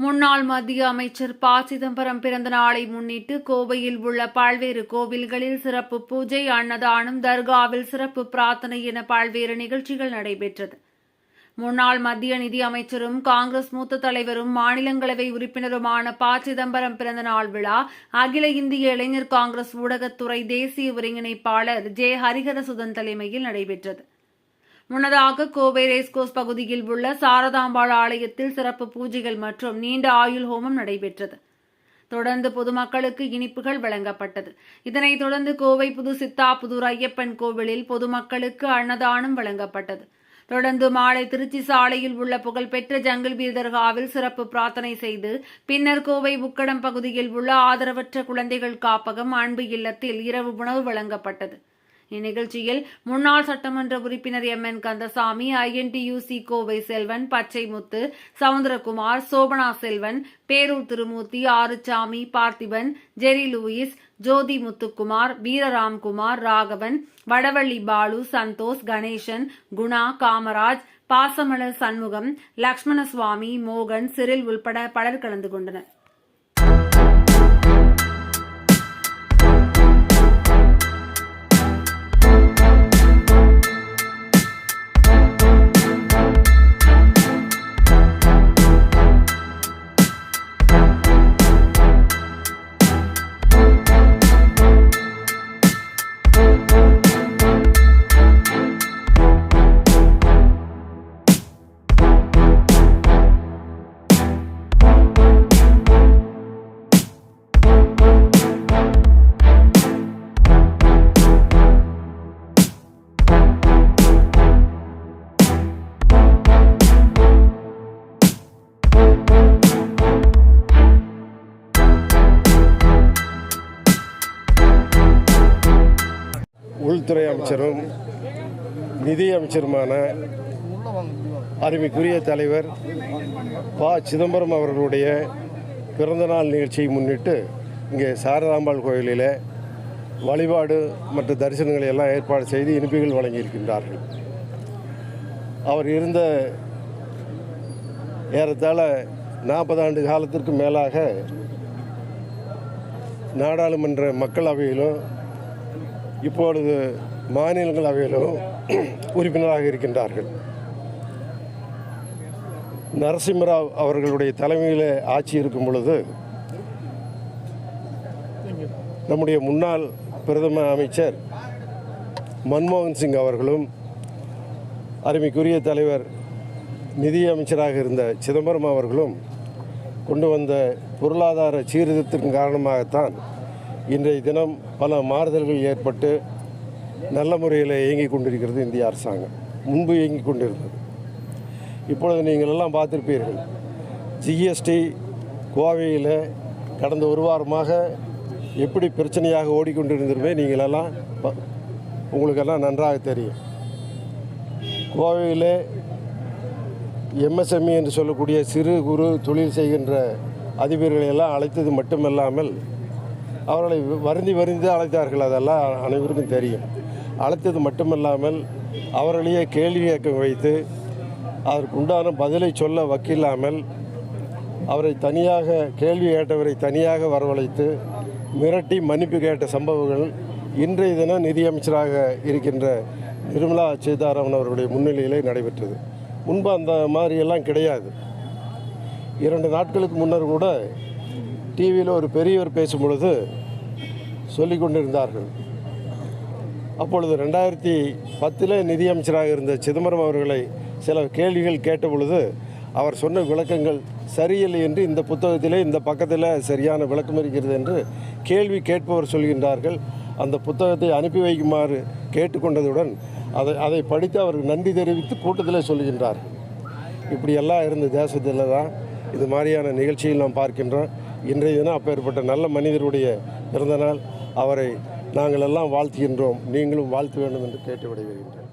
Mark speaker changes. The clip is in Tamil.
Speaker 1: முன்னாள் மத்திய அமைச்சர் ப. சிதம்பரம் பிறந்த நாளை முன்னிட்டு கோவையில் உள்ள பல்வேறு கோவில்களில் சிறப்பு பூஜை அன்னதானம் தர்காவில் சிறப்பு பிரார்த்தனை என பல்வேறு நிகழ்ச்சிகள் நடைபெற்றது. முன்னாள் மத்திய நிதி அமைச்சரும் காங்கிரஸ் மூத்த தலைவரும் மாநிலங்களவை உறுப்பினருமான ப. சிதம்பரம் பிறந்த நாள் விழா அகில இந்திய இளைஞர் காங்கிரஸ் ஊடகத்துறை தேசிய ஒருங்கிணைப்பாளர் ஜே. ஹரிஹரசுதன் தலைமையில் நடைபெற்றது. முன்னதாக கோவை ரேஸ்கோஸ் பகுதியில் உள்ள சாரதாம்பாள் ஆலயத்தில் சிறப்பு பூஜைகள் மற்றும் நீண்ட ஆயுள் ஹோமம் நடைபெற்றது. தொடர்ந்து பொதுமக்களுக்கு இனிப்புகள் வழங்கப்பட்டது. இதனைத் தொடர்ந்து கோவை புது சித்தா புதூர் ஐயப்பன் கோவிலில் பொதுமக்களுக்கு அன்னதானம் வழங்கப்பட்டது. தொடர்ந்து மாலை திருச்சி சாலையில் உள்ள புகழ்பெற்ற ஜங்கிள் பீதர்காவில் சிறப்பு பிரார்த்தனை செய்து பின்னர் கோவை உக்கடம் பகுதியில் உள்ள ஆதரவற்ற குழந்தைகள் காப்பகம் அன்பு இல்லத்தில் இரவு உணவு வழங்கப்பட்டது. இந்நிகழ்ச்சியில் முன்னாள் சட்டமன்ற உறுப்பினர் M. N. Kandasamy INTUC Kovai Selvan Pachaimuthu Soundarakumar Sobhana Selvan Perur Thirumurthy Arusamy Parthiban Jerry Lewis Jothi Muthukumar Veeraramkumar Raghavan Vadavalli Balu Santhosh Ganesan Guna Kamaraj Pasamalar Shanmugam Lakshmana Swamy மோகன் சிறில் உள்பட பலர் கலந்து கொண்டனர்.
Speaker 2: உள்துறை அமைச்சரும் நிதி அமைச்சருமான அருமைக்குரிய தலைவர் ப. சிதம்பரம் அவர்களுடைய பிறந்தநாள் நிகழ்ச்சியை முன்னிட்டு இங்கே சாரதாம்பாள் கோயிலில் வழிபாடு மற்ற தரிசனங்களை எல்லாம் ஏற்பாடு செய்து இனிப்புகள் வழங்கியிருக்கின்றார்கள். அவர் இருந்த ஏறத்தாழ நாற்பது ஆண்டு காலத்திற்கு மேலாக நாடாளுமன்ற மக்களவையிலும் இப்பொழுது மாநிலங்களவையிலும் உறுப்பினராக இருக்கின்றார்கள். நரசிம்மராவ் அவர்களுடைய தலைமையில் ஆட்சி இருக்கும் பொழுது நம்முடைய முன்னாள் பிரதம அமைச்சர் மன்மோகன் சிங் அவர்களும் அருமைக்குரிய தலைவர் நிதியமைச்சராக இருந்த சிதம்பரம் அவர்களும் கொண்டு வந்த பொருளாதார சீர்திருத்தத்தின் காரணமாகத்தான் இன்றைய தினம் பல மாறுதல்கள் ஏற்பட்டு நல்ல முறையில் இயங்கிக் கொண்டிருக்கிறது இந்திய அரசாங்கம். முன்பு இயங்கிக் கொண்டிருந்தது. இப்பொழுது நீங்கள் எல்லாம் பார்த்துருப்பீர்கள். ஜிஎஸ்டி கோவையில் கடந்த ஒரு வாரமாக எப்படி பிரச்சனையாக ஓடிக்கொண்டிருந்திருமே நீங்களெல்லாம் உங்களுக்கெல்லாம் நன்றாக தெரியும். கோவையில் எம்எஸ்எம்இ என்று சொல்லக்கூடிய சிறு குறு தொழில் செய்கின்ற அதிபர்களை எல்லாம் அழைத்தது மட்டுமல்லாமல் அவர்களை வருந்தி வருந்தி அழைத்தார்கள். அதெல்லாம் அனைவருக்கும் தெரியும். அழைத்தது மட்டுமல்லாமல் அவர்களையே கேள்வி இயக்கம் வைத்து அதற்கு உண்டான பதிலை சொல்ல வக்கில்லாமல் அவரை தனியாக கேள்வி கேட்டவரை தனியாக வரவழைத்து மிரட்டி மன்னிப்பு கேட்ட சம்பவங்கள் இன்றைய தினம் நிதியமைச்சராக இருக்கின்ற நிர்மலா சீதாராமன் அவர்களுடைய முன்னிலையிலே நடைபெற்றது. முன்பு அந்த மாதிரியெல்லாம் கிடையாது. இரண்டு நாட்களுக்கு முன்னர் கூட டிவியில் ஒரு பெரியவர் பேசும் பொழுது சொல்லி கொண்டிருந்தார்கள். அப்பொழுது ரெண்டாயிரத்தி பத்தில் நிதியமைச்சராக இருந்த சிதம்பரம் அவர்களை சில கேள்விகள் கேட்ட பொழுது அவர் சொன்ன விளக்கங்கள் சரியில்லை என்று இந்த புத்தகத்திலே இந்த பக்கத்தில் சரியான விளக்கம் இருக்கிறது என்று கேள்வி கேட்பவர் சொல்கின்றார்கள். அந்த புத்தகத்தை அனுப்பி வைக்குமாறு கேட்டுக்கொண்டதுடன் அதை அதை படித்து அவருக்கு நன்றி தெரிவித்து கூட்டத்தில் சொல்கின்றார் இப்படியெல்லாம் இருந்த தேசத்தில் தான் இது மாதிரியான நிகழ்ச்சியில் நாம் பார்க்கின்றோம். இன்றைய தினம் அப்பேற்பட்ட நல்ல மனிதருடைய பிறந்தநாள் அவரை நாங்கள் எல்லாம் வாழ்த்துகின்றோம். நீங்களும் வாழ்த்து வேண்டும் என்று கேட்டு விடைபெறுகின்றேன்